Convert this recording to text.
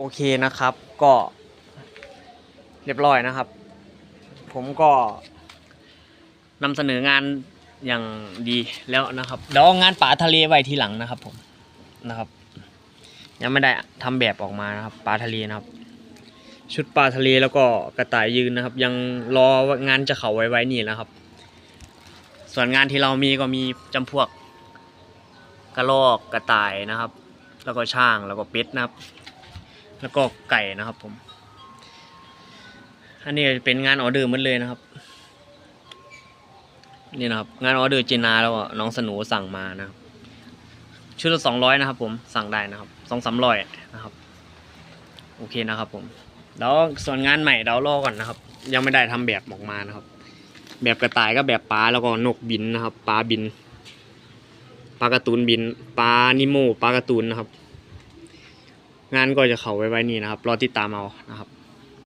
โอเคนะครับก็เรียบร้อยนะครับ ผมก็นำเสนองานอย่างดีแล้วนะครับเดี๋ยวเอางานป่าทะเลไว้ทีหลังนะครับผมนะครับ ยังไม่ได้ทำแบบออกมานะครับปลาทะเลนะครับ ชุดปลาทะเลแล้วก็กระต่ายยืนนะครับ ยังรองานจะเขาไว้ไว้นี่นะครับ ส่วนงานที่เรามีก็มีจำพวกกระรอกกระต่ายนะครับ แล้วก็ช่างแล้วก็เป็ดนะครับ แล้วก็ไก่นะครับผม อันนี้เป็นงานออเดอร์หมดเลยนะครับ นี่นะครับ งานออเดอร์เจนาแล้วน้องสนูสั่งมานะครับ ชุดละสองร้อยนะครับ ผมสั่งได้นะครับสองสามร้อยนะครับ โอเคนะครับผมแล้วส่วนงานใหม่เรารอก่อนนะครับ ยังไม่ได้ทำแบบออกมานะครับ แบบกระต่ายก็แบบปลาแล้วก็นกบินนะครับปลาบินปลาการ์ตูนบินปลานิโมปลาการ์ตูนนะครับ งานก็จะเข้าไว้ไว้นี่นะครับ รอติดตามเอานะครับ